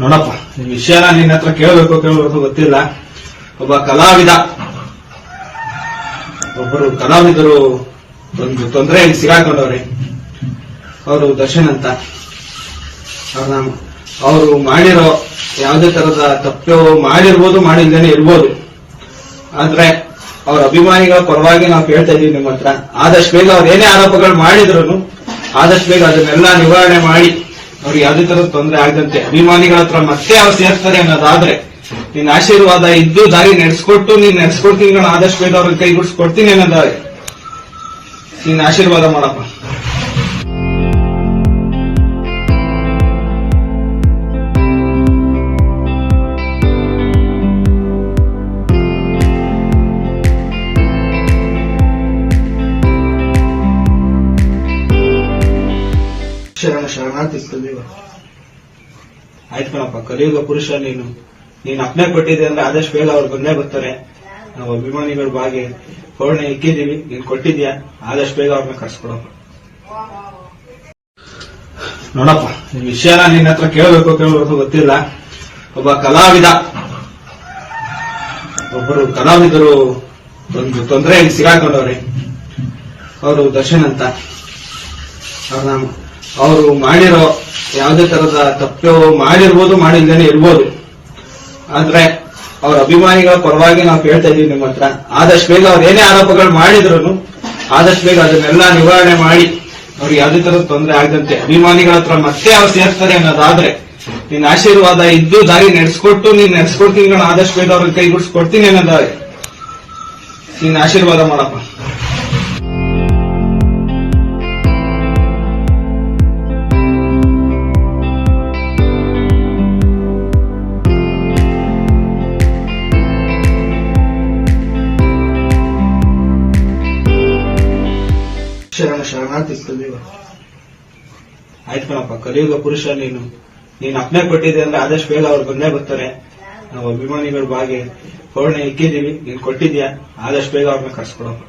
ನೋಡಪ್ಪ ಈ ವಿಷಯನ ನಿನ್ನ ಹತ್ರ ಕೇಳಬೇಕು ಕೇಳಬೇಕು, ಗೊತ್ತಿಲ್ಲ. ಒಬ್ಬ ಕಲಾವಿದ. ಒಬ್ಬರು ಕಲಾವಿದರು ಒಂದು ತೊಂದರೆಯಲ್ಲಿ ಸಿಗಾಕೊಂಡವ್ರಿ. ಅವರು ದರ್ಶನ್ ಅಂತ. ಅವ್ರನ್ನ ಅವರು ಮಾಡಿರೋ ಯಾವುದೇ ತರದ ತಪ್ಪು ಮಾಡಿರ್ಬೋದು, ಮಾಡಿಲ್ದೇನೆ ಇರ್ಬೋದು. ಆದ್ರೆ ಅವ್ರ ಅಭಿಮಾನಿಗಳ ಪರವಾಗಿ ನಾವು ಕೇಳ್ತಾ ಇದೀವಿ ನಿಮ್ಮ ಹತ್ರ. ಆದಷ್ಟು ಬೇಗ ಅವ್ರು ಏನೇ ಆರೋಪಗಳು ಮಾಡಿದ್ರು ಆದಷ್ಟು ಬೇಗ ಅದನ್ನೆಲ್ಲ ನಿವಾರಣೆ ಮಾಡಿ. ಅವ್ರಿಗೆ ಯಾವುದೇ ತರದ ತೊಂದರೆ ಆಗದಂತೆ ಅಭಿಮಾನಿಗಳ ಹತ್ರ ಮತ್ತೆ ಅವ್ರು ಸೇರ್ತಾರೆ ಅನ್ನೋದಾದ್ರೆ, ನಿನ್ನ ಆಶೀರ್ವಾದ ಇದ್ದು ದಾರಿ ನಡೆಸ್ಕೊಟ್ಟು, ನೀನ್ ನಡೆಸ್ಕೊಡ್ತೀನಿ ನಾನು ಆದಷ್ಟು ಬೇಗ ಅವ್ರಿಗೆ ಕೈಗೂಡಿಸ್ಕೊಡ್ತೀನಿ ಅನ್ನೋದಾದ್ರೆ, ನಿನ್ನ ಆಶೀರ್ವಾದ ಮಾಡಪ್ಪ. ಶರಣ ಶರಣಾರ್ಥಿ ಕಲಿಯುಗ ಆಯ್ತು ಕಣಪ್ಪ, ಕಲಿಯುಗ ಪುರುಷ ನೀನು. ನೀನು ಅಪ್ನೆ ಕೊಟ್ಟಿದ್ದೆ ಅಂದ್ರೆ ಆದಷ್ಟು ಬೇಗ ಅವ್ರು ಬಂದೇ ಬರ್ತಾರೆ. ನಾವು ಅಭಿಮಾನಿಗಳ ಬಾಗಿ ಪೌರ್ಣೆ ಇಕ್ಕಿದೀವಿ ನೀನ್ ಕೊಟ್ಟಿದ್ಯಾ? ಆದಷ್ಟು ಬೇಗ ಅವ್ರನ್ನ ಕರ್ಸ್ಕೊಡಪ್ಪ. ನೋಡಪ್ಪ ಈ ವಿಷಯನ ನಿನ್ನ ಹತ್ರ ಕೇಳಬೇಕು ಕೇಳಬೇಕು ಗೊತ್ತಿಲ್ಲ. ಒಬ್ಬ ಕಲಾವಿದ. ಒಬ್ಬರು ಕಲಾವಿದರು ಒಂದು ತೊಂದರೆಯಲ್ಲಿ ಸಿಗಾಕೊಂಡವ್ರೆ. ಅವರು ದರ್ಶನ್ ಅಂತ. ಅವ್ರನ್ನ ಅವರು ಮಾಡಿರೋ ಯಾವುದೇ ತರದ ತಪ್ಪು ಮಾಡಿರ್ಬೋದು, ಮಾಡಿಲ್ದೇನೆ ಇರ್ಬೋದು. ಆದ್ರೆ ಅವ್ರ ಅಭಿಮಾನಿಗಳ ಪರವಾಗಿ ನಾವು ಕೇಳ್ತಾ ಇದೀವಿ ನಿಮ್ಮ ಹತ್ರ. ಆದಷ್ಟು ಬೇಗ ಅವ್ರು ಏನೇ ಆರೋಪಗಳು ಮಾಡಿದ್ರು ಆದಷ್ಟು ಬೇಗ ಅದನ್ನೆಲ್ಲ ನಿವಾರಣೆ ಮಾಡಿ. ಅವ್ರಿಗೆ ಯಾವುದೇ ತರದ ತೊಂದರೆ ಆಗದಂತೆ. ಅಭಿಮಾನಿಗಳ ಹತ್ರ ಮತ್ತೆ ಅವ್ರು ಸೇರ್ತಾರೆ ಅನ್ನೋದಾದ್ರೆ, ನಿನ್ನ ಆಶೀರ್ವಾದ ಇದ್ದು ದಾರಿ ನಡೆಸ್ಕೊಟ್ಟು, ನೀನ್ ನಡೆಸ್ಕೊಡ್ತೀನಿ ನಾನು ಆದಷ್ಟು ಬೇಗ ಅವ್ರಿಗೆ ಕೈಗೂಡಿಸ್ಕೊಡ್ತೀನಿ ಅನ್ನೋದಾದ್ರೆ, ನಿನ್ನ ಆಶೀರ್ವಾದ ಮಾಡಪ್ಪ. ಶರಣ ಶರಣಾರ್ಥಿ ಕಲಿಯುಗ ಆಯ್ತು ಕಣಪ್ಪ, ಕಲಿಯುಗ ಪುರುಷ, ನೀನು ನೀನು ಅಪ್ನೆ ಕೊಟ್ಟಿದೆ ಅಂದ್ರೆ ಆದಷ್ಟು ಬೇಗ ಅವ್ರು ಬಂದೇ ಬರ್ತಾರೆ. ನಾವು ಅಭಿಮಾನಿಗಳ ಬಾಗಿ, ಪೌರ್ಣೆ ಇಕ್ಕಿದೀವಿ ನೀನ್ ಕೊಟ್ಟಿದ್ಯಾ, ಆದಷ್ಟು ಬೇಗ ಅವ್ರನ್ನ ಕರ್ಸ್ಕೊಡಪ್ಪ.